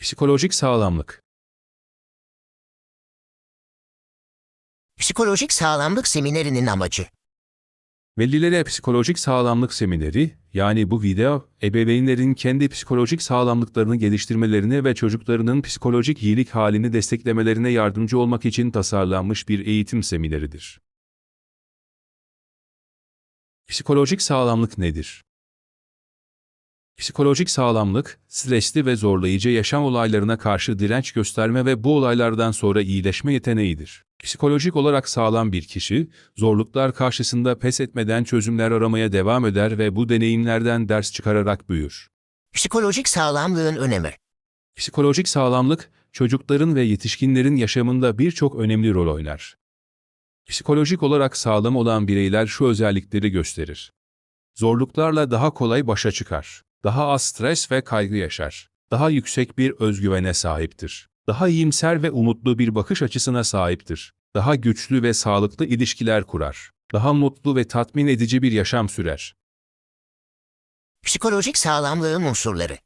Psikolojik sağlamlık. Psikolojik sağlamlık seminerinin amacı. Velilere psikolojik sağlamlık semineri, yani bu video, ebeveynlerin kendi psikolojik sağlamlıklarını geliştirmelerine ve çocuklarının psikolojik iyilik halini desteklemelerine yardımcı olmak için tasarlanmış bir eğitim semineridir. Psikolojik sağlamlık nedir? Psikolojik sağlamlık, stresli ve zorlayıcı yaşam olaylarına karşı direnç gösterme ve bu olaylardan sonra iyileşme yeteneğidir. Psikolojik olarak sağlam bir kişi, zorluklar karşısında pes etmeden çözümler aramaya devam eder ve bu deneyimlerden ders çıkararak büyür. Psikolojik sağlamlığın önemi. Psikolojik sağlamlık, çocukların ve yetişkinlerin yaşamında birçok önemli rol oynar. Psikolojik olarak sağlam olan bireyler şu özellikleri gösterir. Zorluklarla daha kolay başa çıkar. Daha az stres ve kaygı yaşar. Daha yüksek bir özgüvene sahiptir. Daha iyimser ve umutlu bir bakış açısına sahiptir. Daha güçlü ve sağlıklı ilişkiler kurar. Daha mutlu ve tatmin edici bir yaşam sürer. Psikolojik sağlamlığın unsurları.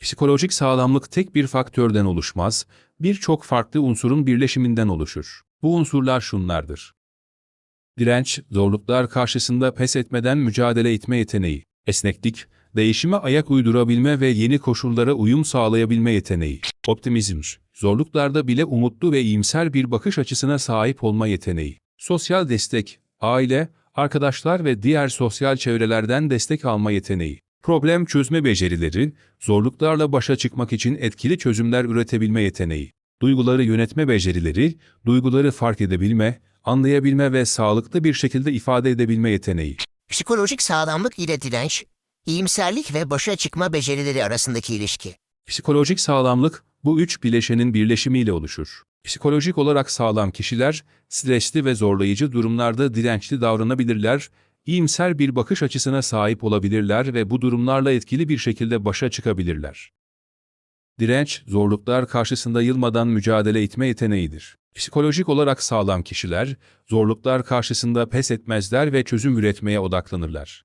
Psikolojik sağlamlık tek bir faktörden oluşmaz, birçok farklı unsurun birleşiminden oluşur. Bu unsurlar şunlardır. Direnç, zorluklar karşısında pes etmeden mücadele etme yeteneği, esneklik, değişime ayak uydurabilme ve yeni koşullara uyum sağlayabilme yeteneği, optimizm, zorluklarda bile umutlu ve iyimser bir bakış açısına sahip olma yeteneği, sosyal destek, aile, arkadaşlar ve diğer sosyal çevrelerden destek alma yeteneği, problem çözme becerileri, zorluklarla başa çıkmak için etkili çözümler üretebilme yeteneği, duyguları yönetme becerileri, duyguları fark edebilme, anlayabilme ve sağlıklı bir şekilde ifade edebilme yeteneği. Psikolojik sağlamlık ile direnç, iyimserlik ve başa çıkma becerileri arasındaki ilişki. Psikolojik sağlamlık bu üç bileşenin birleşimiyle oluşur. Psikolojik olarak sağlam kişiler, stresli ve zorlayıcı durumlarda dirençli davranabilirler, iyimser bir bakış açısına sahip olabilirler ve bu durumlarla etkili bir şekilde başa çıkabilirler. Direnç, zorluklar karşısında yılmadan mücadele etme yeteneğidir. Psikolojik olarak sağlam kişiler, zorluklar karşısında pes etmezler ve çözüm üretmeye odaklanırlar.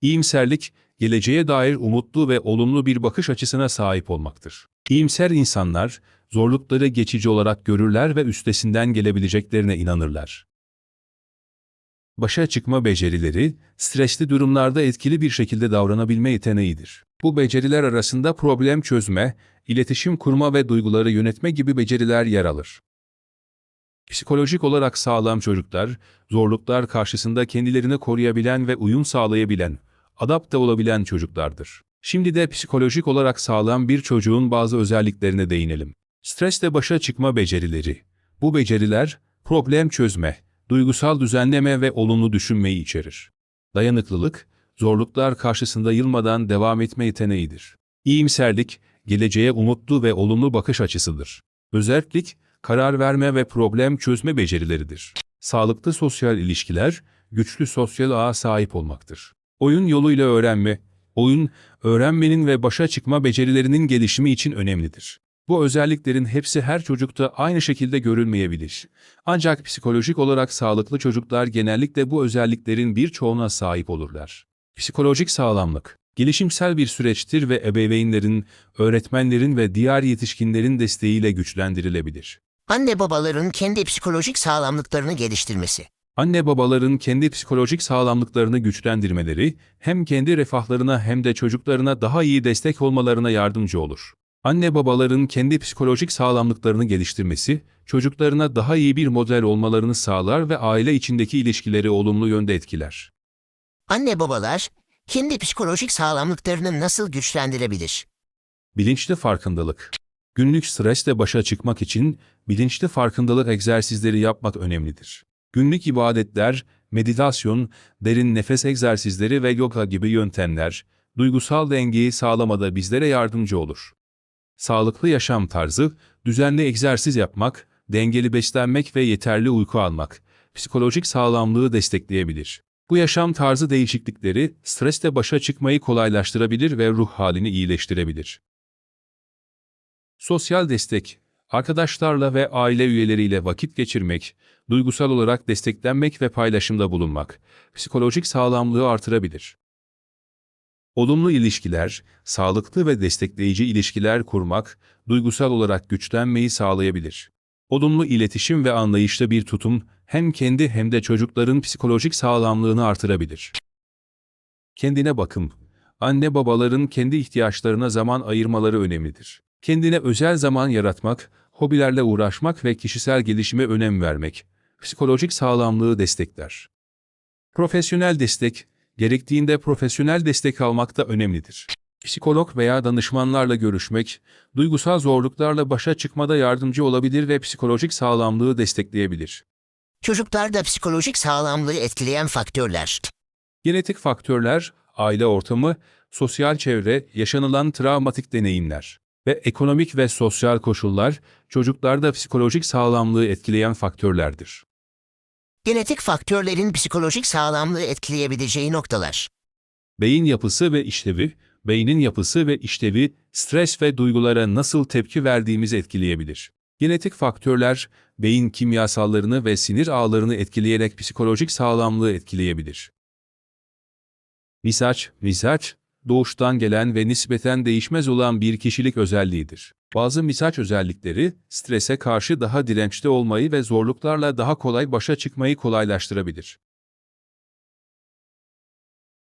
İyimserlik, geleceğe dair umutlu ve olumlu bir bakış açısına sahip olmaktır. İyimser insanlar, zorlukları geçici olarak görürler ve üstesinden gelebileceklerine inanırlar. Başa çıkma becerileri, stresli durumlarda etkili bir şekilde davranabilme yeteneğidir. Bu beceriler arasında problem çözme, iletişim kurma ve duyguları yönetme gibi beceriler yer alır. Psikolojik olarak sağlam çocuklar, zorluklar karşısında kendilerini koruyabilen ve uyum sağlayabilen, adapte olabilen çocuklardır. Şimdi de psikolojik olarak sağlam bir çocuğun bazı özelliklerine değinelim. Stresle başa çıkma becerileri. Bu beceriler, problem çözme, duygusal düzenleme ve olumlu düşünmeyi içerir. Dayanıklılık, zorluklar karşısında yılmadan devam etme yeteneğidir. İyimserlik, geleceğe umutlu ve olumlu bakış açısıdır. Özellik, karar verme ve problem çözme becerileridir. Sağlıklı sosyal ilişkiler, güçlü sosyal ağa sahip olmaktır. Oyun yoluyla öğrenme, oyun, öğrenmenin ve başa çıkma becerilerinin gelişimi için önemlidir. Bu özelliklerin hepsi her çocukta aynı şekilde görülmeyebilir. Ancak psikolojik olarak sağlıklı çocuklar genellikle bu özelliklerin birçoğuna sahip olurlar. Psikolojik sağlamlık, gelişimsel bir süreçtir ve ebeveynlerin, öğretmenlerin ve diğer yetişkinlerin desteğiyle güçlendirilebilir. Anne babaların kendi psikolojik sağlamlıklarını geliştirmesi. Anne babaların kendi psikolojik sağlamlıklarını güçlendirmeleri, hem kendi refahlarına hem de çocuklarına daha iyi destek olmalarına yardımcı olur. Anne babaların kendi psikolojik sağlamlıklarını geliştirmesi, çocuklarına daha iyi bir model olmalarını sağlar ve aile içindeki ilişkileri olumlu yönde etkiler. Anne babalar kendi psikolojik sağlamlıklarını nasıl güçlendirebilir? Bilinçli farkındalık. Günlük stresle başa çıkmak için bilinçli farkındalık egzersizleri yapmak önemlidir. Günlük ibadetler, meditasyon, derin nefes egzersizleri ve yoga gibi yöntemler, duygusal dengeyi sağlamada bizlere yardımcı olur. Sağlıklı yaşam tarzı, düzenli egzersiz yapmak, dengeli beslenmek ve yeterli uyku almak, psikolojik sağlamlığı destekleyebilir. Bu yaşam tarzı değişiklikleri, stresle başa çıkmayı kolaylaştırabilir ve ruh halini iyileştirebilir. Sosyal destek, arkadaşlarla ve aile üyeleriyle vakit geçirmek, duygusal olarak desteklenmek ve paylaşımda bulunmak, psikolojik sağlamlığı artırabilir. Olumlu ilişkiler, sağlıklı ve destekleyici ilişkiler kurmak, duygusal olarak güçlenmeyi sağlayabilir. Olumlu iletişim ve anlayışlı bir tutum hem kendi hem de çocukların psikolojik sağlamlığını artırabilir. Kendine bakım. Anne babaların kendi ihtiyaçlarına zaman ayırmaları önemlidir. Kendine özel zaman yaratmak, hobilerle uğraşmak ve kişisel gelişime önem vermek, psikolojik sağlamlığı destekler. Profesyonel destek, gerektiğinde profesyonel destek almak da önemlidir. Psikolog veya danışmanlarla görüşmek, duygusal zorluklarla başa çıkmada yardımcı olabilir ve psikolojik sağlamlığı destekleyebilir. Çocuklarda psikolojik sağlamlığı etkileyen faktörler. Genetik faktörler, aile ortamı, sosyal çevre, yaşanılan travmatik deneyimler ve ekonomik ve sosyal koşullar çocuklarda psikolojik sağlamlığı etkileyen faktörlerdir. Genetik faktörlerin psikolojik sağlamlığı etkileyebileceği noktalar. Beyin yapısı ve işlevi, beynin yapısı ve işlevi stres ve duygulara nasıl tepki verdiğimizi etkileyebilir. Genetik faktörler, beyin kimyasallarını ve sinir ağlarını etkileyerek psikolojik sağlamlığı etkileyebilir. Misaç, misaç, doğuştan gelen ve nispeten değişmez olan bir kişilik özelliğidir. Bazı misaç özellikleri, strese karşı daha dirençli olmayı ve zorluklarla daha kolay başa çıkmayı kolaylaştırabilir.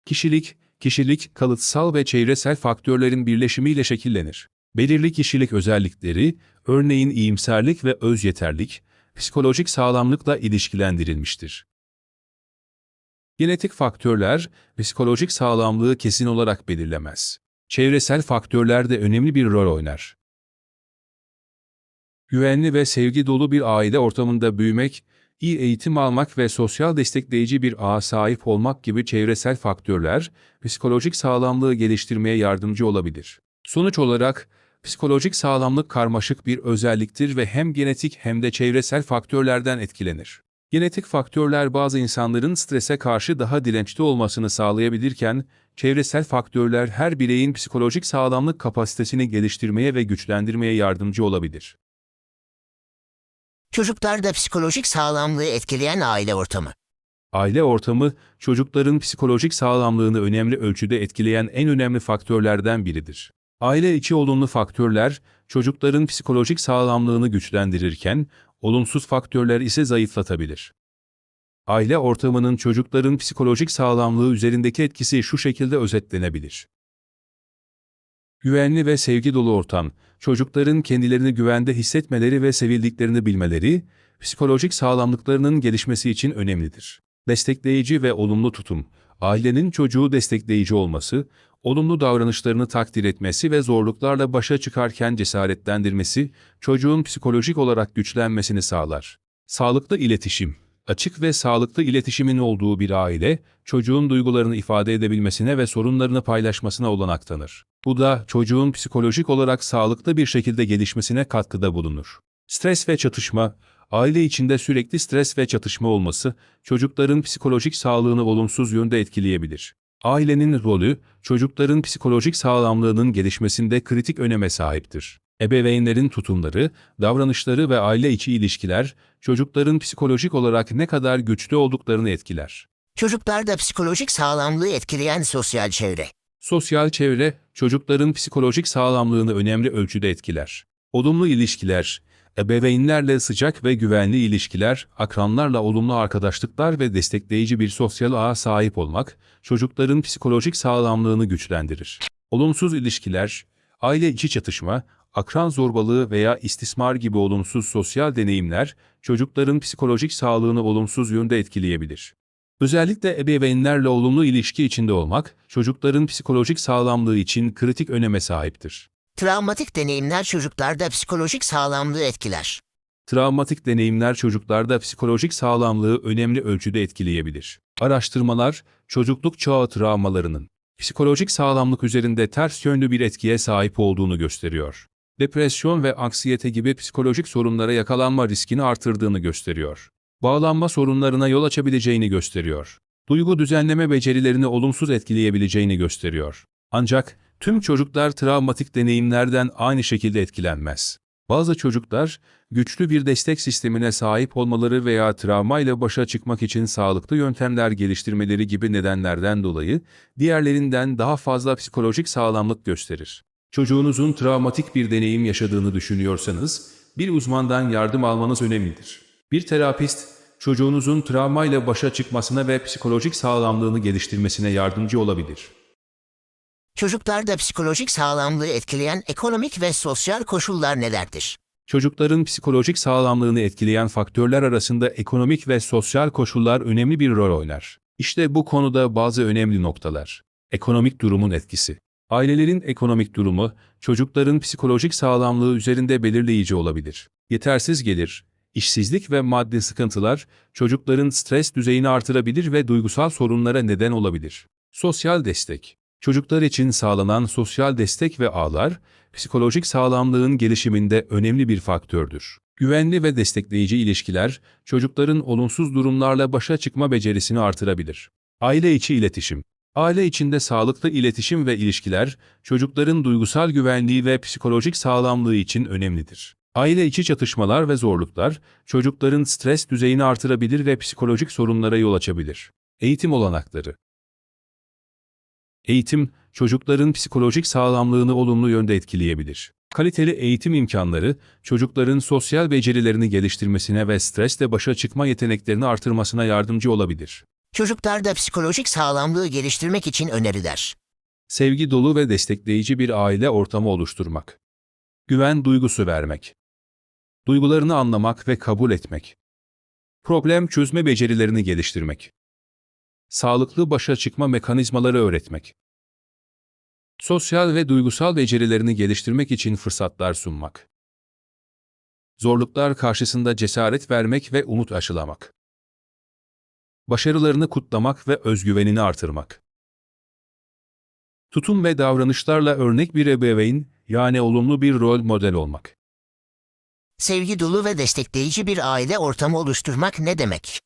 Kişilik, kişilik kalıtsal ve çevresel faktörlerin birleşimiyle şekillenir. Belirli kişilik özellikleri, örneğin iyimserlik ve özyeterlik, psikolojik sağlamlıkla ilişkilendirilmiştir. Genetik faktörler, psikolojik sağlamlığı kesin olarak belirlemez. Çevresel faktörler de önemli bir rol oynar. Güvenli ve sevgi dolu bir aile ortamında büyümek, iyi eğitim almak ve sosyal destekleyici bir ağa sahip olmak gibi çevresel faktörler, psikolojik sağlamlığı geliştirmeye yardımcı olabilir. Sonuç olarak, psikolojik sağlamlık karmaşık bir özelliktir ve hem genetik hem de çevresel faktörlerden etkilenir. Genetik faktörler bazı insanların strese karşı daha dirençli olmasını sağlayabilirken, çevresel faktörler her bireyin psikolojik sağlamlık kapasitesini geliştirmeye ve güçlendirmeye yardımcı olabilir. Çocuklarda psikolojik sağlamlığı etkileyen aile ortamı. Aile ortamı, çocukların psikolojik sağlamlığını önemli ölçüde etkileyen en önemli faktörlerden biridir. Aile içi olumlu faktörler, çocukların psikolojik sağlamlığını güçlendirirken, olumsuz faktörler ise zayıflatabilir. Aile ortamının çocukların psikolojik sağlamlığı üzerindeki etkisi şu şekilde özetlenebilir. Güvenli ve sevgi dolu ortam, çocukların kendilerini güvende hissetmeleri ve sevildiklerini bilmeleri, psikolojik sağlamlıklarının gelişmesi için önemlidir. Destekleyici ve olumlu tutum, ailenin çocuğu destekleyici olması, olumlu davranışlarını takdir etmesi ve zorluklarla başa çıkarken cesaretlendirmesi, çocuğun psikolojik olarak güçlenmesini sağlar. Sağlıklı iletişim Açık ve sağlıklı iletişimin olduğu bir aile, çocuğun duygularını ifade edebilmesine ve sorunlarını paylaşmasına olanak tanır. Bu da çocuğun psikolojik olarak sağlıklı bir şekilde gelişmesine katkıda bulunur. Stres ve çatışma, aile içinde sürekli stres ve çatışma olması, çocukların psikolojik sağlığını olumsuz yönde etkileyebilir. Ailenin rolü, çocukların psikolojik sağlamlığının gelişmesinde kritik öneme sahiptir. Ebeveynlerin tutumları, davranışları ve aile içi ilişkiler, çocukların psikolojik olarak ne kadar güçlü olduklarını etkiler. Çocuklarda psikolojik sağlamlığı etkileyen sosyal çevre. Sosyal çevre, çocukların psikolojik sağlamlığını önemli ölçüde etkiler. Olumlu ilişkiler, ebeveynlerle sıcak ve güvenli ilişkiler, akranlarla olumlu arkadaşlıklar ve destekleyici bir sosyal ağa sahip olmak, çocukların psikolojik sağlamlığını güçlendirir. Olumsuz ilişkiler, aile içi çatışma, akran zorbalığı veya istismar gibi olumsuz sosyal deneyimler, çocukların psikolojik sağlığını olumsuz yönde etkileyebilir. Özellikle ebeveynlerle olumlu ilişki içinde olmak, çocukların psikolojik sağlamlığı için kritik öneme sahiptir. Travmatik deneyimler çocuklarda psikolojik sağlamlığı etkiler. Travmatik deneyimler çocuklarda psikolojik sağlamlığı önemli ölçüde etkileyebilir. Araştırmalar, çocukluk çağı travmalarının psikolojik sağlamlık üzerinde ters yönlü bir etkiye sahip olduğunu gösteriyor. Depresyon ve anksiyete gibi psikolojik sorunlara yakalanma riskini artırdığını gösteriyor. Bağlanma sorunlarına yol açabileceğini gösteriyor. Duygu düzenleme becerilerini olumsuz etkileyebileceğini gösteriyor. Ancak tüm çocuklar travmatik deneyimlerden aynı şekilde etkilenmez. Bazı çocuklar, güçlü bir destek sistemine sahip olmaları veya travmayla başa çıkmak için sağlıklı yöntemler geliştirmeleri gibi nedenlerden dolayı diğerlerinden daha fazla psikolojik sağlamlık gösterir. Çocuğunuzun travmatik bir deneyim yaşadığını düşünüyorsanız, bir uzmandan yardım almanız önemlidir. Bir terapist, çocuğunuzun travmayla başa çıkmasına ve psikolojik sağlamlığını geliştirmesine yardımcı olabilir. Çocuklarda psikolojik sağlamlığı etkileyen ekonomik ve sosyal koşullar nelerdir? Çocukların psikolojik sağlamlığını etkileyen faktörler arasında ekonomik ve sosyal koşullar önemli bir rol oynar. İşte bu konuda bazı önemli noktalar. Ekonomik durumun etkisi. Ailelerin ekonomik durumu, çocukların psikolojik sağlamlığı üzerinde belirleyici olabilir. Yetersiz gelir, işsizlik ve maddi sıkıntılar, çocukların stres düzeyini artırabilir ve duygusal sorunlara neden olabilir. Sosyal destek. Çocuklar için sağlanan sosyal destek ve ağlar, psikolojik sağlamlığın gelişiminde önemli bir faktördür. Güvenli ve destekleyici ilişkiler, çocukların olumsuz durumlarla başa çıkma becerisini artırabilir. Aile içi iletişim. Aile içinde sağlıklı iletişim ve ilişkiler, çocukların duygusal güvenliği ve psikolojik sağlamlığı için önemlidir. Aile içi çatışmalar ve zorluklar, çocukların stres düzeyini artırabilir ve psikolojik sorunlara yol açabilir. Eğitim olanakları Eğitim, çocukların psikolojik sağlamlığını olumlu yönde etkileyebilir. Kaliteli eğitim imkanları, çocukların sosyal becerilerini geliştirmesine ve stresle başa çıkma yeteneklerini artırmasına yardımcı olabilir. Çocuklarda psikolojik sağlamlığı geliştirmek için öneriler. Sevgi dolu ve destekleyici bir aile ortamı oluşturmak. Güven duygusu vermek. Duygularını anlamak ve kabul etmek. Problem çözme becerilerini geliştirmek. Sağlıklı başa çıkma mekanizmaları öğretmek. Sosyal ve duygusal becerilerini geliştirmek için fırsatlar sunmak. Zorluklar karşısında cesaret vermek ve umut aşılamak. Başarılarını kutlamak ve özgüvenini artırmak. Tutum ve davranışlarla örnek bir ebeveyn, yani olumlu bir rol model olmak. Sevgi dolu ve destekleyici bir aile ortamı oluşturmak ne demek?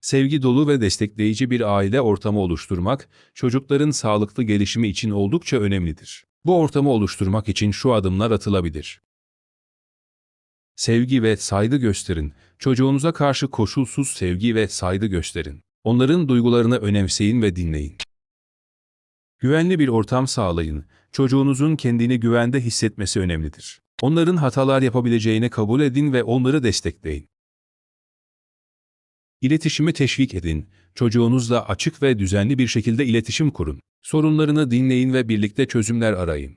Sevgi dolu ve destekleyici bir aile ortamı oluşturmak, çocukların sağlıklı gelişimi için oldukça önemlidir. Bu ortamı oluşturmak için şu adımlar atılabilir. Sevgi ve saygı gösterin. Çocuğunuza karşı koşulsuz sevgi ve saygı gösterin. Onların duygularını önemseyin ve dinleyin. Güvenli bir ortam sağlayın. Çocuğunuzun kendini güvende hissetmesi önemlidir. Onların hatalar yapabileceğini kabul edin ve onları destekleyin. İletişimi teşvik edin. Çocuğunuzla açık ve düzenli bir şekilde iletişim kurun. Sorunlarını dinleyin ve birlikte çözümler arayın.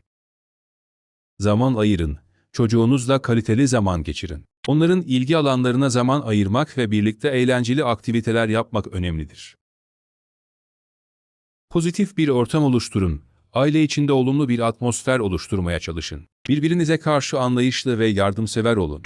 Zaman ayırın. Çocuğunuzla kaliteli zaman geçirin. Onların ilgi alanlarına zaman ayırmak ve birlikte eğlenceli aktiviteler yapmak önemlidir. Pozitif bir ortam oluşturun. Aile içinde olumlu bir atmosfer oluşturmaya çalışın. Birbirinize karşı anlayışlı ve yardımsever olun.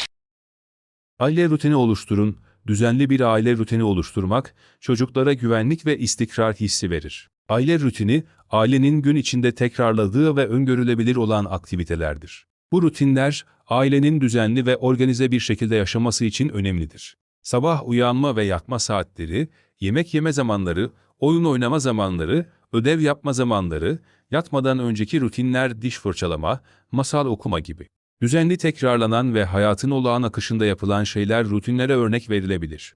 Aile rutini oluşturun. Düzenli bir aile rutini oluşturmak, çocuklara güvenlik ve istikrar hissi verir. Aile rutini, ailenin gün içinde tekrarladığı ve öngörülebilir olan aktivitelerdir. Bu rutinler, ailenin düzenli ve organize bir şekilde yaşaması için önemlidir. Sabah uyanma ve yatma saatleri, yemek yeme zamanları, oyun oynama zamanları, ödev yapma zamanları, yatmadan önceki rutinler diş fırçalama, masal okuma gibi. Düzenli tekrarlanan ve hayatın olağan akışında yapılan şeyler rutinlere örnek verilebilir.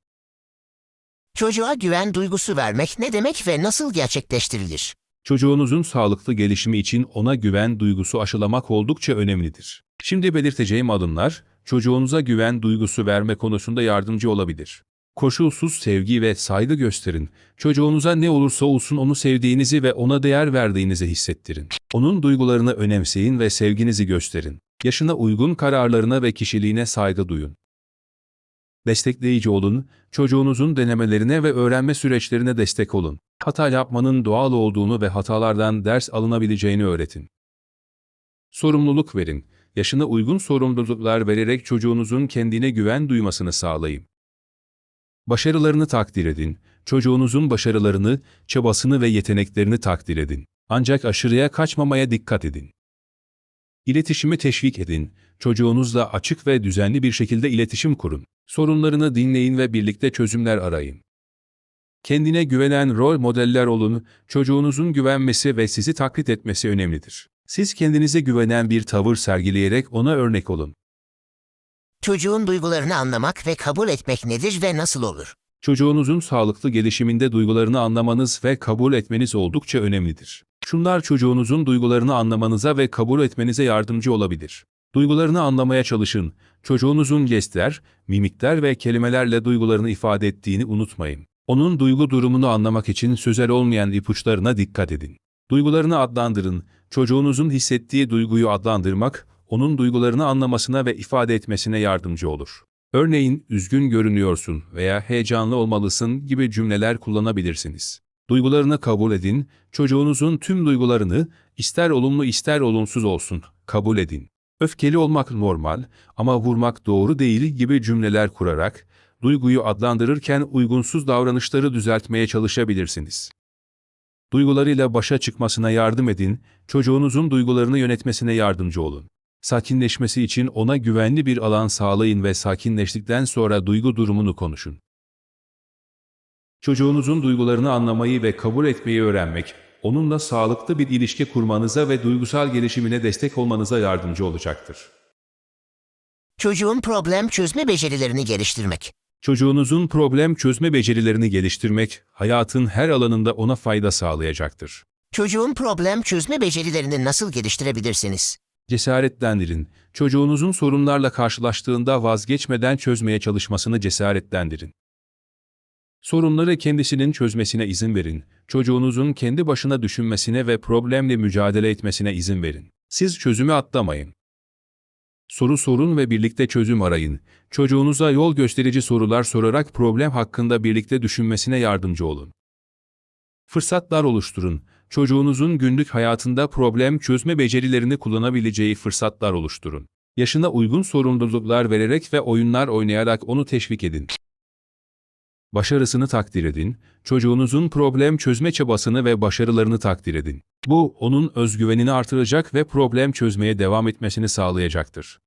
Çocuğa güven duygusu vermek ne demek ve nasıl gerçekleştirilir? Çocuğunuzun sağlıklı gelişimi için ona güven duygusu aşılamak oldukça önemlidir. Şimdi belirteceğim adımlar, çocuğunuza güven duygusu verme konusunda yardımcı olabilir. Koşulsuz sevgi ve saygı gösterin. Çocuğunuza ne olursa olsun onu sevdiğinizi ve ona değer verdiğinizi hissettirin. Onun duygularını önemseyin ve sevginizi gösterin. Yaşına uygun kararlarına ve kişiliğine saygı duyun. Destekleyici olun, çocuğunuzun denemelerine ve öğrenme süreçlerine destek olun. Hata yapmanın doğal olduğunu ve hatalardan ders alınabileceğini öğretin. Sorumluluk verin. Yaşına uygun sorumluluklar vererek çocuğunuzun kendine güven duymasını sağlayın. Başarılarını takdir edin. Çocuğunuzun başarılarını, çabasını ve yeteneklerini takdir edin. Ancak aşırıya kaçmamaya dikkat edin. İletişimi teşvik edin. Çocuğunuzla açık ve düzenli bir şekilde iletişim kurun. Sorunlarını dinleyin ve birlikte çözümler arayın. Kendine güvenen rol modeller olun, çocuğunuzun güvenmesi ve sizi taklit etmesi önemlidir. Siz kendinize güvenen bir tavır sergileyerek ona örnek olun. Çocuğun duygularını anlamak ve kabul etmek nedir ve nasıl olur? Çocuğunuzun sağlıklı gelişiminde duygularını anlamanız ve kabul etmeniz oldukça önemlidir. Şunlar çocuğunuzun duygularını anlamanıza ve kabul etmenize yardımcı olabilir. Duygularını anlamaya çalışın. Çocuğunuzun jestler, mimikler ve kelimelerle duygularını ifade ettiğini unutmayın. Onun duygu durumunu anlamak için sözel olmayan ipuçlarına dikkat edin. Duygularını adlandırın. Çocuğunuzun hissettiği duyguyu adlandırmak, onun duygularını anlamasına ve ifade etmesine yardımcı olur. Örneğin, üzgün görünüyorsun veya heyecanlı olmalısın gibi cümleler kullanabilirsiniz. Duygularını kabul edin, çocuğunuzun tüm duygularını, ister olumlu ister olumsuz olsun, kabul edin. Öfkeli olmak normal ama vurmak doğru değil gibi cümleler kurarak, duyguyu adlandırırken uygunsuz davranışları düzeltmeye çalışabilirsiniz. Duygularıyla başa çıkmasına yardım edin, çocuğunuzun duygularını yönetmesine yardımcı olun. Sakinleşmesi için ona güvenli bir alan sağlayın ve sakinleştikten sonra duygu durumunu konuşun. Çocuğunuzun duygularını anlamayı ve kabul etmeyi öğrenmek, onunla sağlıklı bir ilişki kurmanıza ve duygusal gelişimine destek olmanıza yardımcı olacaktır. Çocuğun problem çözme becerilerini geliştirmek. Çocuğunuzun problem çözme becerilerini geliştirmek, hayatın her alanında ona fayda sağlayacaktır. Çocuğun problem çözme becerilerini nasıl geliştirebilirsiniz? Cesaretlendirin. Çocuğunuzun sorunlarla karşılaştığında vazgeçmeden çözmeye çalışmasını cesaretlendirin. Sorunları kendisinin çözmesine izin verin. Çocuğunuzun kendi başına düşünmesine ve problemle mücadele etmesine izin verin. Siz çözümü atlamayın. Soru sorun ve birlikte çözüm arayın. Çocuğunuza yol gösterici sorular sorarak problem hakkında birlikte düşünmesine yardımcı olun. Fırsatlar oluşturun. Çocuğunuzun günlük hayatında problem çözme becerilerini kullanabileceği fırsatlar oluşturun. Yaşına uygun sorumluluklar vererek ve oyunlar oynayarak onu teşvik edin. Başarısını takdir edin, çocuğunuzun problem çözme çabasını ve başarılarını takdir edin. Bu, onun özgüvenini artıracak ve problem çözmeye devam etmesini sağlayacaktır.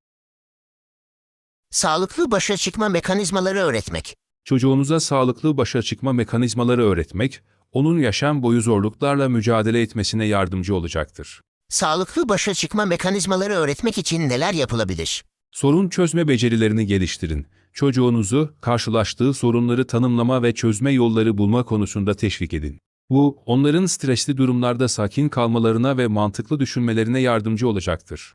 Sağlıklı başa çıkma mekanizmaları öğretmek. Çocuğunuza sağlıklı başa çıkma mekanizmaları öğretmek, onun yaşam boyu zorluklarla mücadele etmesine yardımcı olacaktır. Sağlıklı başa çıkma mekanizmaları öğretmek için neler yapılabilir? Sorun çözme becerilerini geliştirin. Çocuğunuzu karşılaştığı sorunları tanımlama ve çözme yolları bulma konusunda teşvik edin. Bu, onların stresli durumlarda sakin kalmalarına ve mantıklı düşünmelerine yardımcı olacaktır.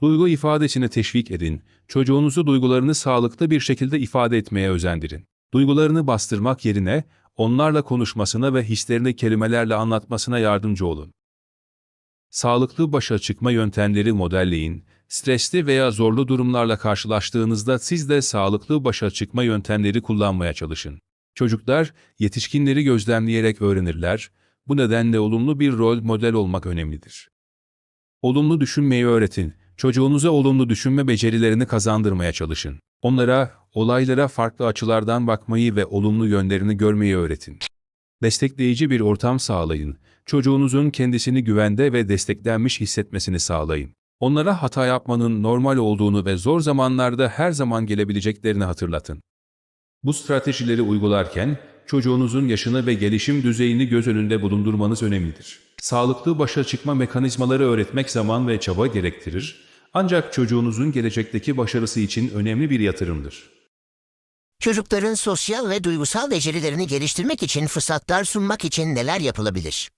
Duygu ifadesini teşvik edin. Çocuğunuzu duygularını sağlıklı bir şekilde ifade etmeye özendirin. Duygularını bastırmak yerine onlarla konuşmasına ve hislerini kelimelerle anlatmasına yardımcı olun. Sağlıklı başa çıkma yöntemleri modelleyin. Stresli veya zorlu durumlarla karşılaştığınızda siz de sağlıklı başa çıkma yöntemleri kullanmaya çalışın. Çocuklar, yetişkinleri gözlemleyerek öğrenirler, bu nedenle olumlu bir rol model olmak önemlidir. Olumlu düşünmeyi öğretin, çocuğunuza olumlu düşünme becerilerini kazandırmaya çalışın. Onlara, olaylara farklı açılardan bakmayı ve olumlu yönlerini görmeyi öğretin. Destekleyici bir ortam sağlayın, çocuğunuzun kendisini güvende ve desteklenmiş hissetmesini sağlayın. Onlara hata yapmanın normal olduğunu ve zor zamanlarda her zaman gelebileceklerini hatırlatın. Bu stratejileri uygularken çocuğunuzun yaşını ve gelişim düzeyini göz önünde bulundurmanız önemlidir. Sağlıklı başa çıkma mekanizmaları öğretmek zaman ve çaba gerektirir, ancak çocuğunuzun gelecekteki başarısı için önemli bir yatırımdır. Çocukların sosyal ve duygusal becerilerini geliştirmek için fırsatlar sunmak için neler yapılabilir?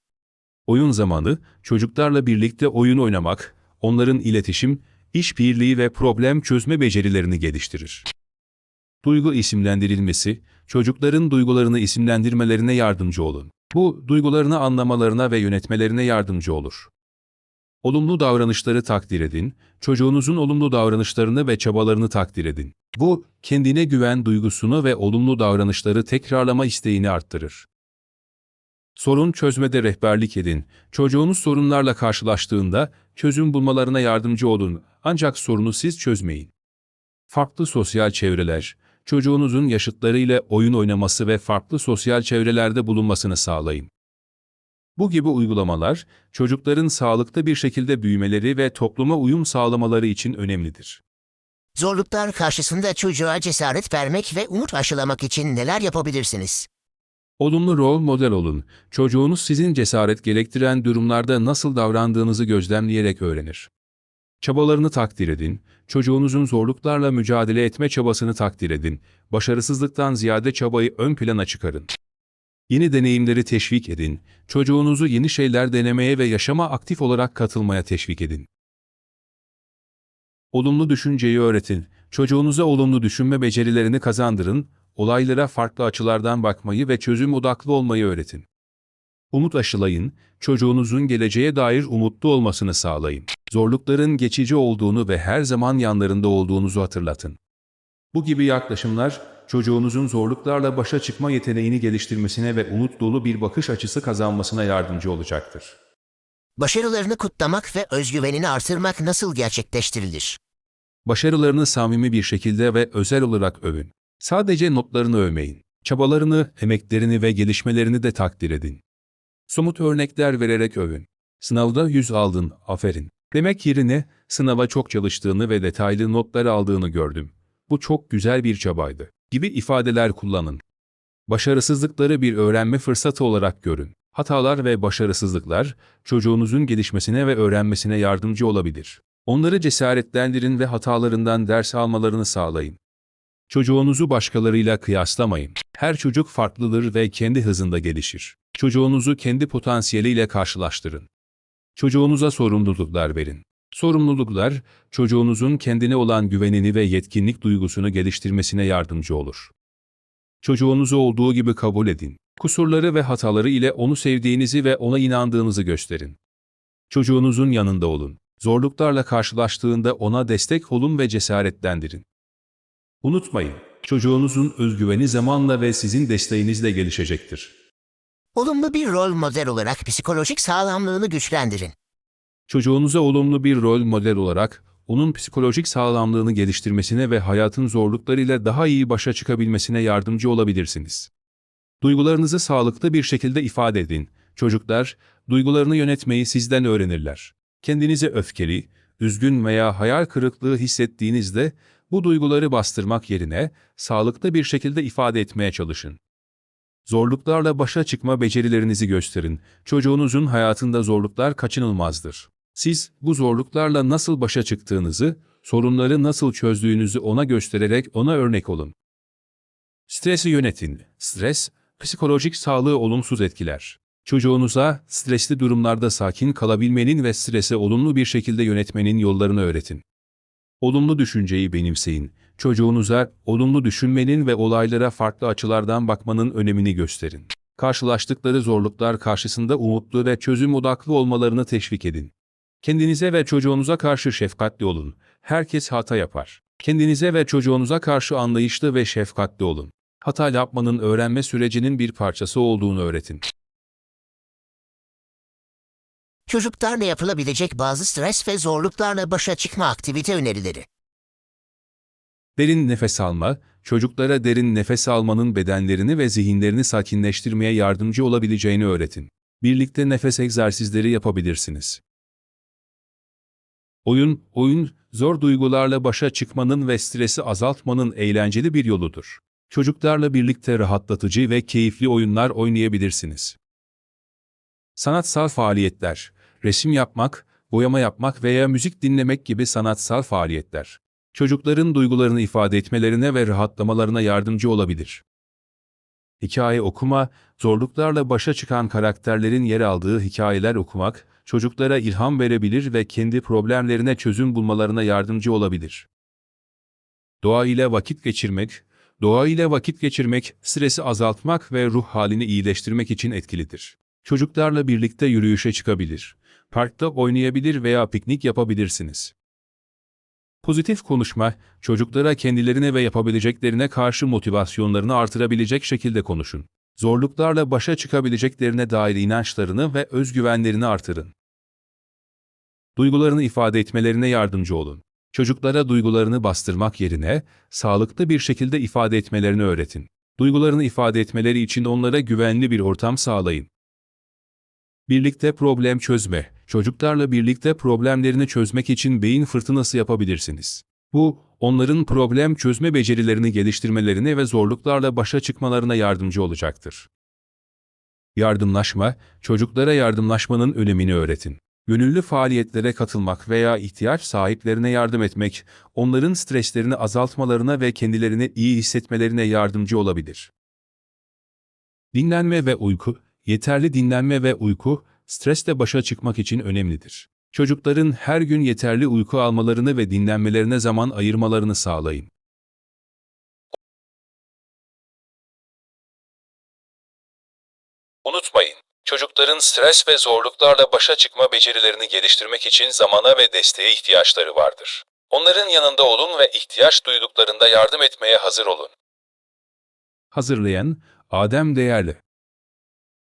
Oyun zamanı, çocuklarla birlikte oyun oynamak, onların iletişim, işbirliği ve problem çözme becerilerini geliştirir. Duygu isimlendirilmesi, çocukların duygularını isimlendirmelerine yardımcı olun. Bu, duygularını anlamalarına ve yönetmelerine yardımcı olur. Olumlu davranışları takdir edin, çocuğunuzun olumlu davranışlarını ve çabalarını takdir edin. Bu, kendine güven duygusunu ve olumlu davranışları tekrarlama isteğini arttırır. Sorun çözmede rehberlik edin. Çocuğunuz sorunlarla karşılaştığında çözüm bulmalarına yardımcı olun ancak sorunu siz çözmeyin. Farklı sosyal çevreler, çocuğunuzun yaşıtlarıyla oyun oynaması ve farklı sosyal çevrelerde bulunmasını sağlayın. Bu gibi uygulamalar, çocukların sağlıklı bir şekilde büyümeleri ve topluma uyum sağlamaları için önemlidir. Zorluklar karşısında çocuğa cesaret vermek ve umut aşılamak için neler yapabilirsiniz? Olumlu rol model olun. Çocuğunuz sizin cesaret gerektiren durumlarda nasıl davrandığınızı gözlemleyerek öğrenir. Çabalarını takdir edin, çocuğunuzun zorluklarla mücadele etme çabasını takdir edin, başarısızlıktan ziyade çabayı ön plana çıkarın. Yeni deneyimleri teşvik edin, çocuğunuzu yeni şeyler denemeye ve yaşama aktif olarak katılmaya teşvik edin. Olumlu düşünceyi öğretin, çocuğunuza olumlu düşünme becerilerini kazandırın, olaylara farklı açılardan bakmayı ve çözüm odaklı olmayı öğretin. Umut aşılayın, çocuğunuzun geleceğe dair umutlu olmasını sağlayın. Zorlukların geçici olduğunu ve her zaman yanlarında olduğunuzu hatırlatın. Bu gibi yaklaşımlar, çocuğunuzun zorluklarla başa çıkma yeteneğini geliştirmesine ve umut dolu bir bakış açısı kazanmasına yardımcı olacaktır. Başarılarını kutlamak ve özgüvenini artırmak nasıl gerçekleştirilir? Başarılarını samimi bir şekilde ve özel olarak övün. Sadece notlarını övmeyin. Çabalarını, emeklerini ve gelişmelerini de takdir edin. Somut örnekler vererek övün. Sınavda 100 aldın, aferin. Demek yerine sınava çok çalıştığını ve detaylı notlar aldığını gördüm. Bu çok güzel bir çabaydı. Gibi ifadeler kullanın. Başarısızlıkları bir öğrenme fırsatı olarak görün. Hatalar ve başarısızlıklar çocuğunuzun gelişmesine ve öğrenmesine yardımcı olabilir. Onları cesaretlendirin ve hatalarından ders almalarını sağlayın. Çocuğunuzu başkalarıyla kıyaslamayın. Her çocuk farklıdır ve kendi hızında gelişir. Çocuğunuzu kendi potansiyeliyle karşılaştırın. Çocuğunuza sorumluluklar verin. Sorumluluklar, çocuğunuzun kendine olan güvenini ve yetkinlik duygusunu geliştirmesine yardımcı olur. Çocuğunuzu olduğu gibi kabul edin. Kusurları ve hataları ile onu sevdiğinizi ve ona inandığınızı gösterin. Çocuğunuzun yanında olun. Zorluklarla karşılaştığında ona destek olun ve cesaretlendirin. Unutmayın, çocuğunuzun özgüveni zamanla ve sizin desteğinizle gelişecektir. Olumlu bir rol model olarak psikolojik sağlamlığını güçlendirin. Çocuğunuza olumlu bir rol model olarak onun psikolojik sağlamlığını geliştirmesine ve hayatın zorluklarıyla daha iyi başa çıkabilmesine yardımcı olabilirsiniz. Duygularınızı sağlıklı bir şekilde ifade edin. Çocuklar, duygularını yönetmeyi sizden öğrenirler. Kendinizi öfkeli, üzgün veya hayal kırıklığı hissettiğinizde bu duyguları bastırmak yerine sağlıklı bir şekilde ifade etmeye çalışın. Zorluklarla başa çıkma becerilerinizi gösterin. Çocuğunuzun hayatında zorluklar kaçınılmazdır. Siz bu zorluklarla nasıl başa çıktığınızı, sorunları nasıl çözdüğünüzü ona göstererek ona örnek olun. Stresi yönetin. Stres, psikolojik sağlığı olumsuz etkiler. Çocuğunuza stresli durumlarda sakin kalabilmenin ve stresi olumlu bir şekilde yönetmenin yollarını öğretin. Olumlu düşünceyi benimseyin. Çocuğunuza olumlu düşünmenin ve olaylara farklı açılardan bakmanın önemini gösterin. Karşılaştıkları zorluklar karşısında umutlu ve çözüm odaklı olmalarını teşvik edin. Kendinize ve çocuğunuza karşı şefkatli olun. Herkes hata yapar. Kendinize ve çocuğunuza karşı anlayışlı ve şefkatli olun. Hata yapmanın öğrenme sürecinin bir parçası olduğunu öğretin. Çocuklarla yapılabilecek bazı stres ve zorluklarla başa çıkma aktivite önerileri. Derin nefes alma, çocuklara derin nefes almanın bedenlerini ve zihinlerini sakinleştirmeye yardımcı olabileceğini öğretin. Birlikte nefes egzersizleri yapabilirsiniz. Oyun, oyun, zor duygularla başa çıkmanın ve stresi azaltmanın eğlenceli bir yoludur. Çocuklarla birlikte rahatlatıcı ve keyifli oyunlar oynayabilirsiniz. Sanatsal faaliyetler, resim yapmak, boyama yapmak veya müzik dinlemek gibi sanatsal faaliyetler, çocukların duygularını ifade etmelerine ve rahatlamalarına yardımcı olabilir. Hikaye okuma, zorluklarla başa çıkan karakterlerin yer aldığı hikayeler okumak, çocuklara ilham verebilir ve kendi problemlerine çözüm bulmalarına yardımcı olabilir. Doğa ile vakit geçirmek, doğa ile vakit geçirmek, stresi azaltmak ve ruh halini iyileştirmek için etkilidir. Çocuklarla birlikte yürüyüşe çıkabilir, parkta oynayabilir veya piknik yapabilirsiniz. Pozitif konuşma, çocuklara kendilerine ve yapabileceklerine karşı motivasyonlarını artırabilecek şekilde konuşun. Zorluklarla başa çıkabileceklerine dair inançlarını ve özgüvenlerini artırın. Duygularını ifade etmelerine yardımcı olun. Çocuklara duygularını bastırmak yerine sağlıklı bir şekilde ifade etmelerini öğretin. Duygularını ifade etmeleri için onlara güvenli bir ortam sağlayın. Birlikte problem çözme. Çocuklarla birlikte problemlerini çözmek için beyin fırtınası yapabilirsiniz. Bu, onların problem çözme becerilerini geliştirmelerine ve zorluklarla başa çıkmalarına yardımcı olacaktır. Yardımlaşma, çocuklara yardımlaşmanın önemini öğretin. Gönüllü faaliyetlere katılmak veya ihtiyaç sahiplerine yardım etmek, onların streslerini azaltmalarına ve kendilerini iyi hissetmelerine yardımcı olabilir. Dinlenme ve uyku, yeterli dinlenme ve uyku, stresle başa çıkmak için önemlidir. Çocukların her gün yeterli uyku almalarını ve dinlenmelerine zaman ayırmalarını sağlayın. Unutmayın, çocukların stres ve zorluklarla başa çıkma becerilerini geliştirmek için zamana ve desteğe ihtiyaçları vardır. Onların yanında olun ve ihtiyaç duyduklarında yardım etmeye hazır olun. Hazırlayan Adem Değerli